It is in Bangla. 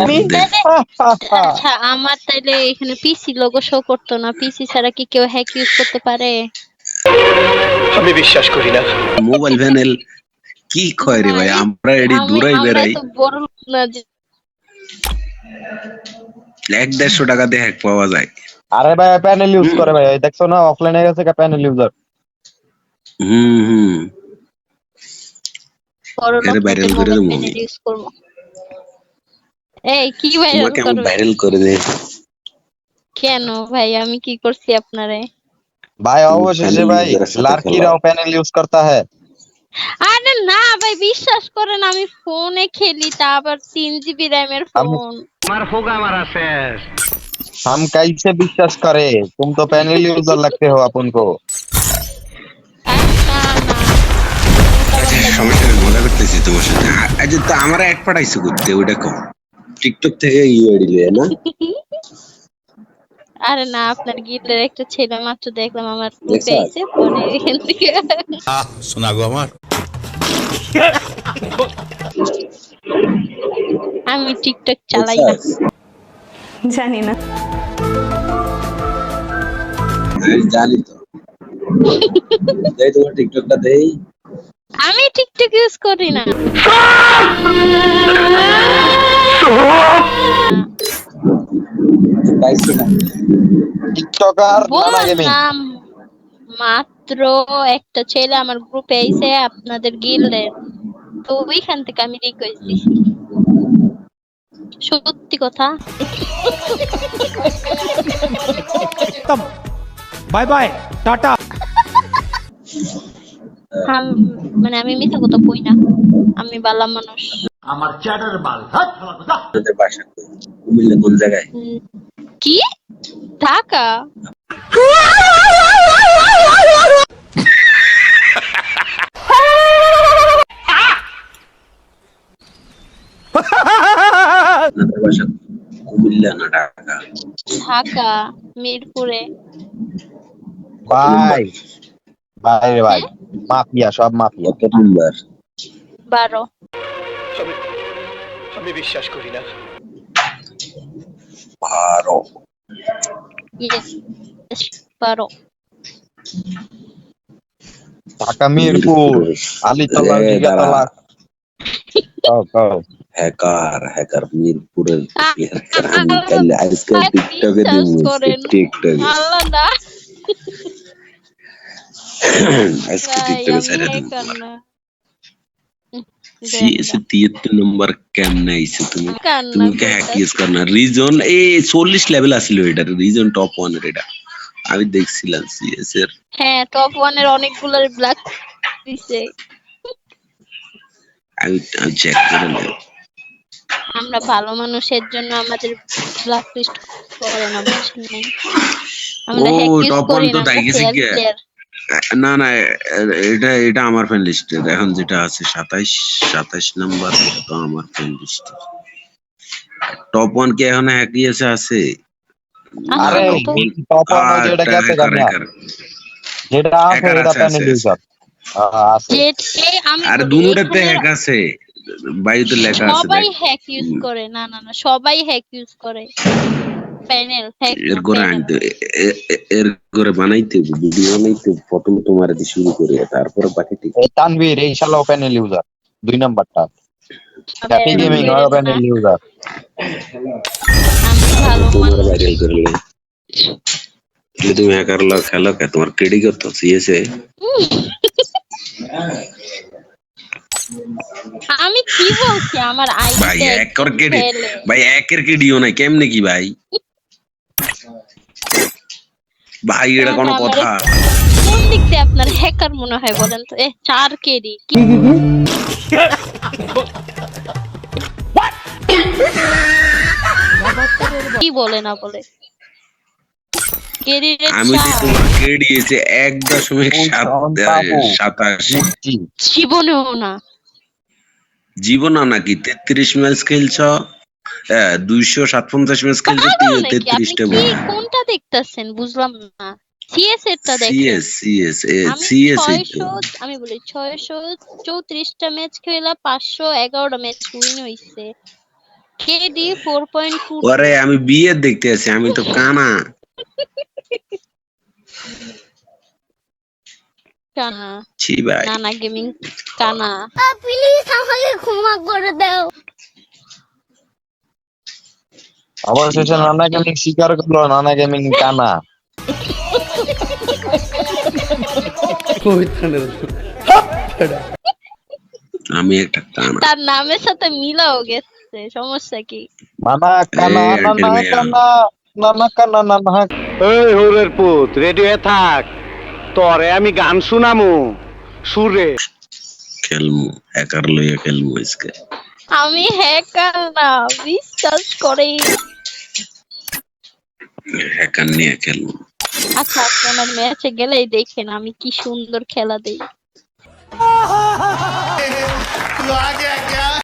আচ্ছা আমার তাইলে এখানে পিসি লোগো শো করতো না। পিসি ছাড়া কি কেউ হ্যাক ইউজ করতে পারে? আমি বিশ্বাস করি না। মোবাইল প্যানেল কি কয় রে ভাই? আমরা এডি দূরাই যে এক দেড়শো টাকা দিয়ে হ্যাক পাওয়া যায়। আরে ভাই প্যানেল ইউজ করে ভাই। দেখছ না অফলাইনে গেছে প্যানেল ইউজার হুম হুম। viral করে দেবো। ইউজ করব। এই কি ভাইরাল করে কেন ভাই? আমি কি করছি আপনারে? ভাই अवशेषे আরে না ভাই বিশ্বাস করেন আমি ফোনে খেলি তা আবার তিন জিবি র্যামের আমি- ফোন हम कैसे विश्वास करें तुम तो তোমার সাথে। তো আমার অ্যাড পাঠাইছো ওইটা কম। টিকটক থেকে ইউআইডি লিয়ে না? আরে না আপনার গিল্ডের একটা ছেলে মাত্র দেখলাম আমার? গ্রুপে পরে এখান থেকে। শোনা গো আমার। আমি টিকটক চালাই না। জানি না। আমি জানি তো। দেই তোমার টিকটকটা দেই। আমি টিকটক ইউজ করি না। মাত্র একটা ছেলে আমার গ্রুপে আপনাদের তো ওইখান থেকে আমি রিকোয়েস্ট দিছি সত্যি কথা। বাই বাই টাটা। মানে আমি মিথ্যা কথা কই না। আমি বালা মানুষ। আমার চ্যাটার বাল কোন জায়গায়? কি? ঢাকা। কুমিল্লা না ঢাকা ঢাকা মিরপুরে। ভাই ভাই রে ভাই মাফিয়া সব মাফিয়া। কত নাম্বার বারো। আমি আমি বিশ্বাস করি না। বারো ইয়েস বারো ঢাকা মিরপুর আলিতলা দাঁড়া। কও কও হ্যাকার হ্যাকার মিরপুরের হ্যাকার আমি কাইলে আজকে টিকটকে দিব। টিকটকে আল্লাহ না আজকে টিকটকে ছেড়ে দিব তিয়াত্তর নম্বর কেমনে আইছে? তুমি তুমি কে করনা রিজন এই চল্লিশ লেভেল আসিল এটা। রিজন টপ ওয়ানের এটা। আমি দেখছিলাম সিএস এর। হ্যাঁ টপ ওয়ানের অনেকগুলো ব্ল্যাক দিছে। আমি আমি চেক করে নেব। আমরা ভালো মানুষের জন্য আমাদের ব্ল্যাক লিস্ট করে না বুঝছেন করি না না না এটা এটা আমার ফ্রেন্ড লিস্টে এখন যেটা আছে সাতাইশ সাতাইশ নাম্বার তো আমার ফ্রেন্ড লিস্টে টপ ওয়ান কি এখন হ্যাক ইয়েছে আছে? আরে টপ ওয়ান ওই যেটা গেছে hacker, যেটা আছে এটা আছে, প্যানেল ইউজার আছে। যে আমি আর দুটোতে হ্যাক আছে। বায়ুতে লেখা আছে সবাই হ্যাক ইউজ করে। না না না সবাই হ্যাক ইউজ করে। প্যানেল হ্যাক আনতে এ- এ- এ- এর করে বানাইতে ভিডিও বানাইতে প্রথম তোমার দিয়ে শুরু করে তারপরে বাকি ঠিক। এই তানভীর এই শালাও প্যানেল ইউজার দুই নাম্বারটা। হ্যাপি গেমিং আর প্যানেল ইউজার তোমার ভাইরাল করলে তুমি হ্যাকার লগ খেলো কে তোমার কেডি কত সিএসএ আমি কি বলছি আমার ভাই এক কর কেডি ভাই একের কেডিও নাই কেমনে কি ভাই? ভাই এটা কোনো কথা। কোন দিক দিয়ে আপনার হ্যাকার মনে হয় বলেন তো? এ চার কেডি কি? কি বলে না বলে? আমি যে তোমার কেডি এক দশমিক। সাতাশ। জীবনেও না। জীবন নাকি তেত্রিশ ম্যাচ খেলছ? দুইশো সাতপঞ্চাশ ম্যাচ খেলছ তেত্রিশটা কি কোনটা দেখতাছেন? বুঝলাম না। সিএস এরটা দেখেন। সিএস সিএস আমি আমি বলি ছয়শো চৌত্রিশটা ম্যাচ খেলা পাঁচশো এগারোটা ম্যাচ উইন হইছে। কেডি ফোর পয়েন্ট টু ওরে আমি বিয়ে দেখতে আছি আমি তো কানা। কানা। ছি ভাই। নানা গেমিং কানা। অবশেষে নানা গেমিং স্বীকার করল নানা গেমিং কানা। আমি একটা কানা। তার নামের সাথে মিলাও গেছে সমস্যা কি? নানা কানা নানা। কানা নানা কানা নানা এই হরের পুত রেডি হয়ে থাক। তরে আমি গান শুনামু। সুরে খেলমু হ্যাকার লইয়া খেলমু আজকে। আমি হ্যাকার না বিশ্বাস করে হ্যাকার নিয়ে খেলব আচ্ছা আপনার ম্যাচে গেলেই দেখেন আমি কি সুন্দর খেলা দেই